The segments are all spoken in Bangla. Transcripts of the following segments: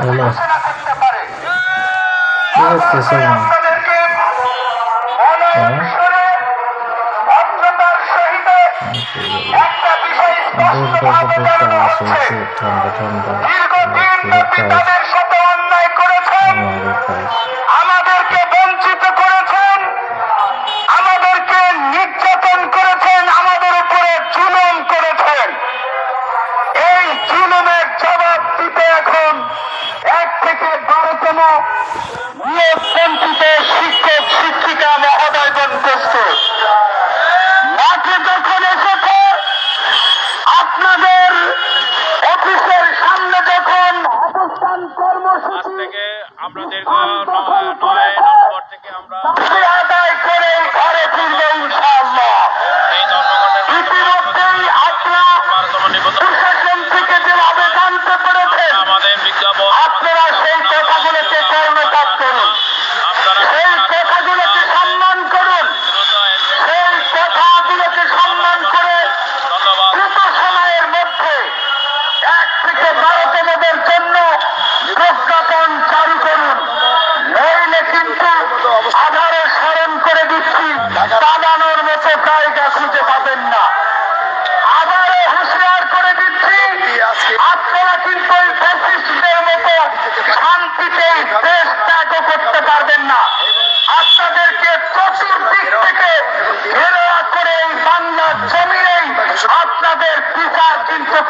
হ্যালো ঠান্ডা না কি করতেছো মা আপনাদেরকে হ্যাঁ? বারোতম নিয়োগবঞ্চিত শিক্ষক শিক্ষিকা মহোদয়গণ প্রস্তুত মাঠে যখন এসেছে আপনাদের অফিসের সামনে যখন অবস্থান কর্মসূচি থেকে আমরা দীর্ঘ নয়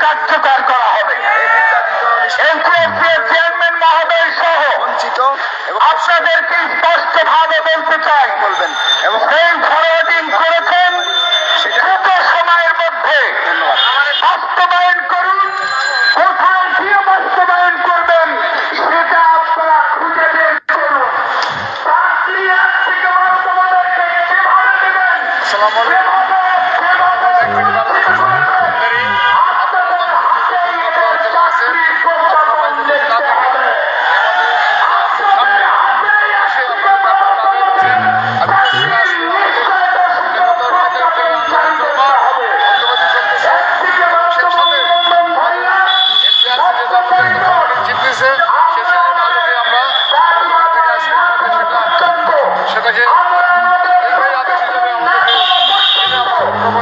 কার্যকর করা হবে। চেয়ারম্যান মহোদয় সহ আপনাদেরকে স্পষ্ট ভাবে বলতে চাই বলবেন। এবং সেই ফরওয়ার্ডিং করেছেন দ্রুত সময়ের মধ্যে বাস্তবায়ন করুন কোথায় গিয়ে বাস্তবায়ন করবেন সেটা আপনারা খুঁজে বের করুন। আসসালামু আলাইকুম।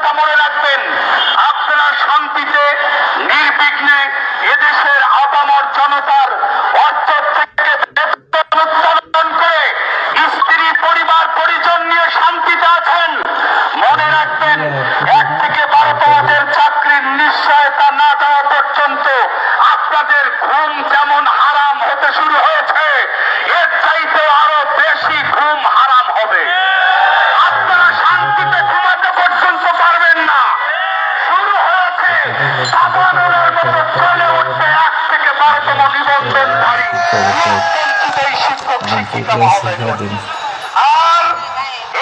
কথা মনে রাখবেন। শিক্ষক শিক্ষিকা মহোদয়গণ। আর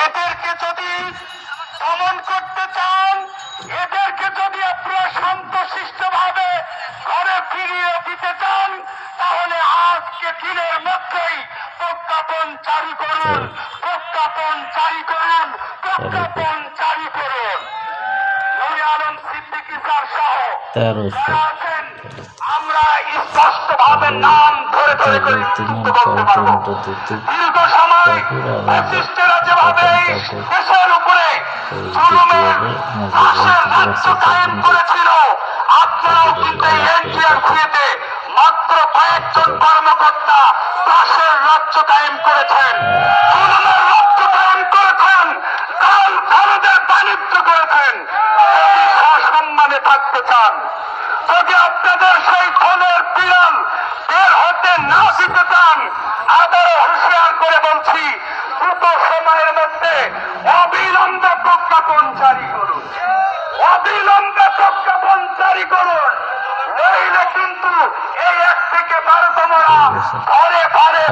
এদেরকে যদি দমন করতে চান এদেরকে যদি আপনারা শান্তশিষ্ট ভাবে ঘরে ফিরিয়ে দিতে চান তাহলে আজকে দিনের মধ্যেই প্রজ্ঞাপন জারি করুন প্রজ্ঞাপন জারি করুন প্রজ্ঞাপন জারি করুন নুরে আলম সিদ্দিকী স্যার সহ স্পষ্ট ভাবে নাম ধরে ধরে করে কিন্তু বলতে পারব। দীর্ঘ সময় ফ্যাসিস্টেরা যেভাবে দেশের উপরে জুলুমের ফাঁসের রাজ্য কায়েম করেছিল। আপনারাও কিন্তু এই এনটিআর খুঁড়িতে মাত্র কয়েকজন কর্মকর্তা ফাঁসের রাজ্য কায়েম করেছেন। জুলুমের রাজ্য কায়েম করেছেন কাল ভারতের বাণিজ্য করেছেন। যদি সসম্মানে থাকতে চান। যদি আপনাদের সেই না দিতে চান আবারও হুঁশিয়ার করে বলছি দ্রুত সময়ের মধ্যে অবিলম্বে প্রজ্ঞাপন জারি করুন। অবিলম্বে প্রজ্ঞাপন জারি করুন। নইলে কিন্তু এই এক থেকে বারোতমরা ঘরে ঘরে